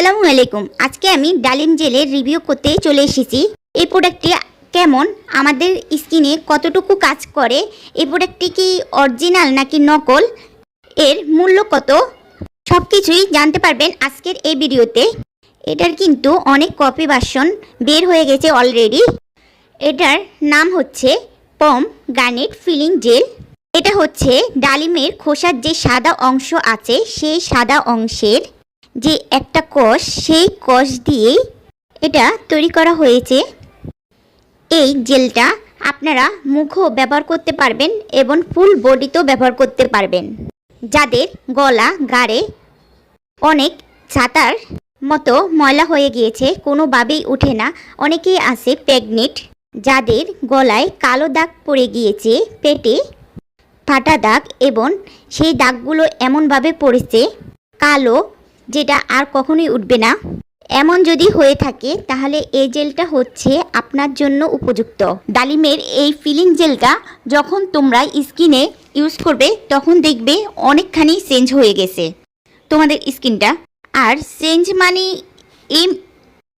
আসসালামু আলাইকুম। আজকে আমি ডালিম জেলের রিভিউ করতে চলে এসেছি। এই প্রোডাক্টটি কেমন? আমাদের স্কিনে কতটুকু কাজ করে? এই প্রোডাক্টটি কি অরিজিনাল নাকি নকল? এর মূল্য কত? সব কিছুই জানতে পারবেন আজকের এই ভিডিওতে এটার কিন্তু অনেক কপি ভার্সন বের হয়ে গেছে অলরেডি এটার নাম হচ্ছে পম গার্নেট ফিলিং জেল। এটা হচ্ছে ডালিমের খোসার যে সাদা অংশ আছে, সেই সাদা অংশের যে একটা কষ, সেই কষ দিয়েই এটা তৈরি করা হয়েছে। এই জেলটা আপনারা মুখও ব্যবহার করতে পারবেন এবং ফুল বডিতেও ব্যবহার করতে পারবেন। যাদের গলা, গাড়ে অনেক ছাতার মতো ময়লা হয়ে গিয়েছে, কোনোভাবেই উঠে না। অনেকেই আছে প্রেগনেন্ট যাদের গলায় কালো দাগ পড়ে গিয়েছে, পেটে ফাটা দাগ এবং সেই দাগগুলো এমনভাবে পড়েছে, কালো যেটা আর কখনোই উঠবে না। এমন যদি হয়ে থাকে, তাহলে এই জেলটা হচ্ছে আপনার জন্য উপযুক্ত। ডালিমের এই ফিলিং জেলটা যখন তোমরা স্কিনে ইউজ করবে, তখন দেখবে অনেকখানি চেঞ্জ হয়ে গেছে। তোমাদের স্কিনটা। আর চেঞ্জ মানে এই,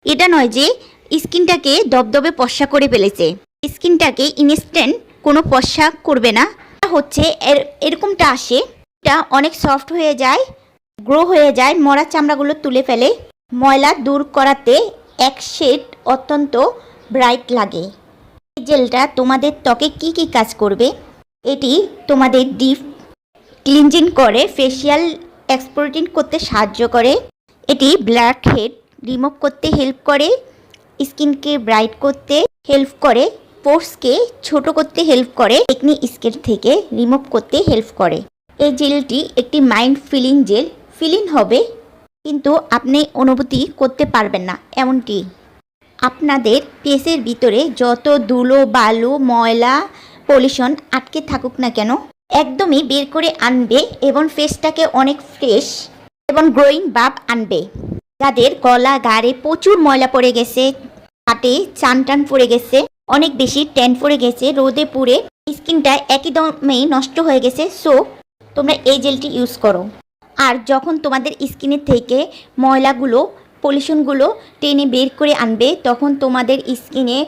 এটা নয় যে স্কিনটাকে দবদবে পশা করে ফেলেছে। স্কিনটাকে ইনস্ট্যান্ট কোনো পশা করবে না। হচ্ছে এর, এরকমটা আসে, এটা অনেক সফট হয়ে যায়। গ্রো হয়ে যায়, মরা চামড়াগুলো তুলে ফেলে। ময়লা দূর করাতে এক শেড অত্যন্ত ব্রাইট লাগে। এই জেলটা তোমাদের ত্বকে কি কি কাজ করবে? এটি তোমাদের ডিপ ক্লিনজিং করে, ফেসিয়াল এক্সপ্লোটিন করতে সাহায্য করে। এটি ব্ল্যাক হেড রিমুভ করতে হেল্প করে, স্কিনকে ব্রাইট করতে হেল্প করে, পোর্সকে ছোট করতে হেল্প করে, একনি স্কের থেকে রিমুভ করতে হেল্প করে। এই জেলটি একটি মাইন্ড ফিলিং জেল। ফিলিং হবে, কিন্তু আপনি অনুভূতি করতে পারবেন না, এমনটি। আপনাদের পেসের ভিতরে যত ধুলো, বালু, ময়লা, পলিউশন আটকে থাকুক না কেন, একদমই বের করে আনবে এবং ফেসটাকে অনেক ফ্রেশ এবং গ্রোয়িং ভাব আনবে। যাদের গলা, গাড়ে প্রচুর ময়লা পড়ে গেছে হাটে চান টান পড়ে গেছে, অনেক বেশি ট্যান পড়ে গেছে, রোদে পুড়ে, স্কিনটা একই দমেই নষ্ট হয়ে গেছে, সো তোমরা এই জেলটি ইউজ করো। আর যখন তোমাদের স্কিনের থেকে ময়লাগুলো, পলিউশনগুলো টেনে বের করে আনবে, তখন তোমাদের স্কিনে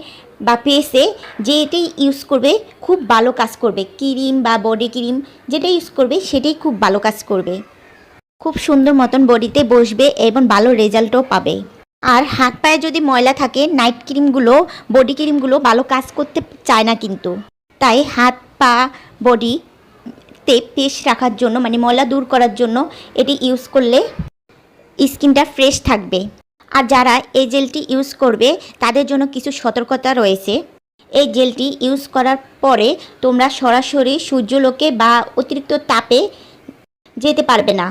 বা ফেসে যেটাই ইউজ করবে, খুব ভালো কাজ করবে। ক্রিম বা বডি ক্রিম যেটা ইউজ করবে, সেটাই খুব ভালো কাজ করবে। খুব সুন্দর মতন বডিতে বসবে এবং ভালো রেজাল্টও পাবে। আর হাত পায়ে যদি ময়লা থাকে নাইট ক্রিমগুলো বডি ক্রিমগুলো ভালো কাজ করতে চায় না কিন্তু। তাই হাত, পা বডি তে পেশ রাখার জন্য মানে ময়লা দূর করার জন্য এটি ইউজ করলে স্কিনটা ফ্রেশ থাকবে। আর যারা এই জেলটি ইউজ করবে, তাদের জন্য কিছু সতর্কতা রয়েছে। এই জেলটি ইউজ করার পরে তোমরা সরাসরি সূর্যলোকে বা অতিরিক্ত তাপে যেতে পারবে না।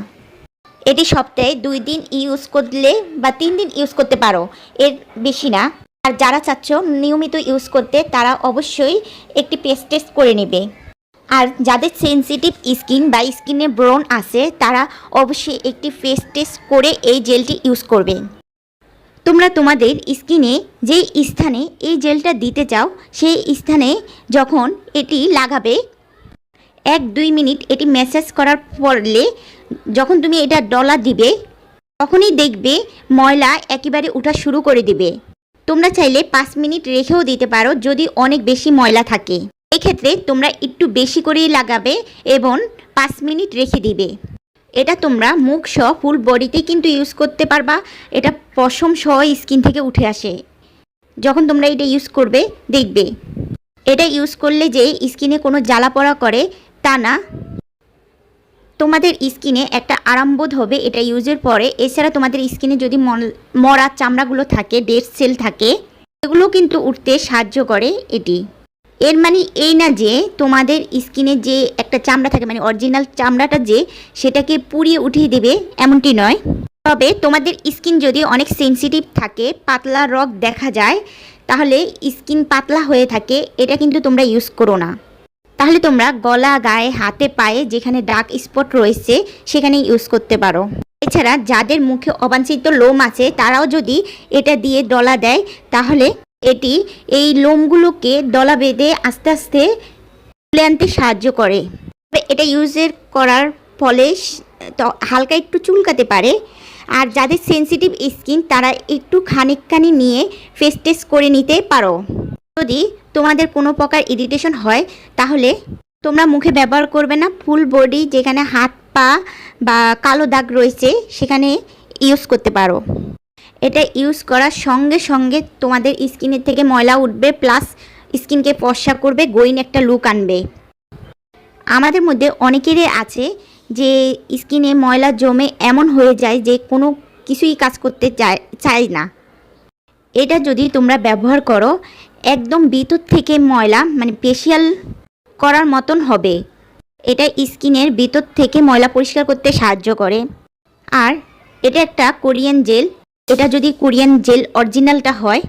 এটি সপ্তাহে দুই দিন ইউজ করলে বা তিন দিন ইউজ করতে পারো, এর বেশি না। আর যারা চাচ্ছ নিয়মিত ইউজ করতে, তারা অবশ্যই একটি পেস্ট টেস্ট করে নেবে। আর যাদের সেনসিটিভ স্কিন বা স্কিনে ব্রণ আছে, তারা অবশ্যই একটি ফেস টেস্ট করে এই জেলটি ইউজ করবে। তোমরা তোমাদের স্কিনে যেই স্থানে এই জেলটা দিতে চাও, সেই স্থানে যখন এটি লাগাবে এক দুই মিনিট এটি ম্যাসাজ করার পরলে যখন তুমি এটা ডলা দিবে, তখনই দেখবে ময়লা একেবারে ওঠা শুরু করে দিবে। তোমরা চাইলে পাঁচ মিনিট রেখেও দিতে পারো যদি অনেক বেশি ময়লা থাকে। এক্ষেত্রে তোমরা একটু বেশি করেই লাগাবে এবং পাঁচ মিনিট রেখে দিবে। এটা তোমরা মুখ সহ ফুল বডিতে কিন্তু ইউজ করতে পারবা। এটা পশম সহ স্কিন থেকে উঠে আসে। যখন তোমরা এটা ইউজ করবে, দেখবে। এটা ইউজ করলে যে স্কিনে কোনো জ্বালা পড়া করে, তা না। তোমাদের স্কিনে একটা আরামবোধ হবে এটা ইউজের পরে। এছাড়া তোমাদের স্কিনে যদি মরা চামড়াগুলো থাকে ডেড সেল থাকে, এগুলো কিন্তু উঠতে সাহায্য করে এটি। এর মানে এই না যে তোমাদের স্কিনে যে একটা চামড়া থাকে মানে অরিজিনাল চামড়াটা যে, সেটাকে পুড়িয়ে উঠিয়ে দেবে, এমনটি নয়। তবে তোমাদের স্কিন যদি অনেক সেনসিটিভ থাকে, পাতলা রগ দেখা যায়, তাহলে স্কিন পাতলা হয়ে থাকে, এটা কিন্তু তোমরা ইউজ করো না। তাহলে তোমরা গলা, গায়ে, হাতে, পায়ে যেখানে ডার্ক স্পট রয়েছে, সেখানে ইউজ করতে পারো। এছাড়া যাদের মুখে অবাঞ্ছিত লোম আছে, তারাও যদি এটা দিয়ে ডলা দেয়, তাহলে এটি এই লোমগুলোকে ডলা বেঁধে আস্তে আস্তে তুলে আনতে সাহায্য করে। তবে এটা ইউজের করার ফলে হালকা একটু চুলকাতে পারে। আর যাদের সেনসিটিভ স্কিন তারা একটু খানিকখানি নিয়ে ফেস টেস্ট করে নিতে পারো। যদি তোমাদের কোনো প্রকার ইরিটেশন হয়, তাহলে তোমরা মুখে ব্যবহার করবে না। ফুল বডি যেখানে হাত পা বা কালো দাগ রয়েছে, সেখানে ইউজ করতে পারো। এটা ইউজ করার সঙ্গে সঙ্গে তোমাদের স্কিনের থেকে ময়লা উঠবে প্লাস স্কিনকে ফর্সা করবে গোয়িং একটা লুক আনবে। আমাদের মধ্যে অনেকেরই আছে যে স্কিনে ময়লা জমে এমন হয়ে যায় যে কোনো কিছুই কাজ করতে চায় চায় না। এটা যদি তোমরা ব্যবহার করো, একদম ভিতর থেকে ময়লা মানে ফেশিয়াল করার মতন হবে। এটা স্কিনের ভিতর থেকে ময়লা পরিষ্কার করতে সাহায্য করে। আর এটা একটা কোরিয়ান জেল এটা যদি কোরিয়ান জেল অরিজিনালটা হয়,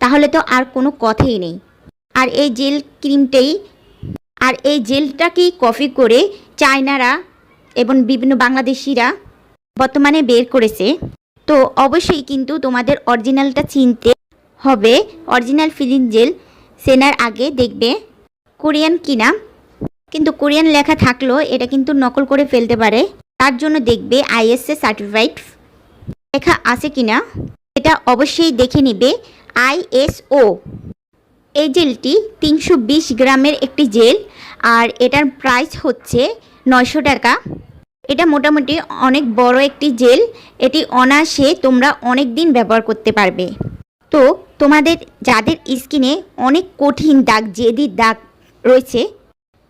তাহলে তো আর কোনো কথাই নেই। আর এই জেল ক্রিমটাই, আর এই জেলটাকেই কপি করে চায়নারা এবং বিভিন্ন বাংলাদেশিরা বর্তমানে বের করেছে। তো অবশ্যই কিন্তু তোমাদের অরিজিনালটা চিনতে হবে। অরিজিনাল ফিলিং জেল সেনার আগে দেখবে কোরিয়ান কিনা। কিন্তু কোরিয়ান লেখা থাকলেও এটা কিন্তু নকল করে ফেলতে পারে। তার জন্য দেখবে আইএসএ সার্টিফাইড লেখা আছে কিনা এটা অবশ্যই দেখে নেবে আইএসও এই জেলটি তিনশো বিশ গ্রামের একটি জেল, আর এটার প্রাইস হচ্ছে নয়শো টাকা। এটা মোটামুটি অনেক বড় একটি জেল, এটি অনায়াসে তোমরা অনেক দিন ব্যবহার করতে পারবে। তো তোমাদের, যাদের স্কিনে অনেক কঠিন দাগ, জেদি দাগ রয়েছে,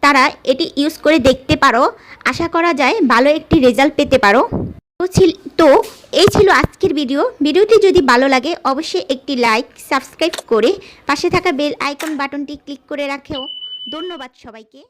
তারা এটি ইউজ করে দেখতে পারো। আশা করা যায় ভালো একটি রেজাল্ট পেতে পারো। তো ছিল তো, এই ছিল আজকের ভিডিও। ভিডিওটি যদি ভালো লাগে, অবশ্যই একটি লাইক, সাবস্ক্রাইব করে পাশে থাকা বেল আইকন বাটনটি ক্লিক করে রাখেও। ধন্যবাদ সবাইকে।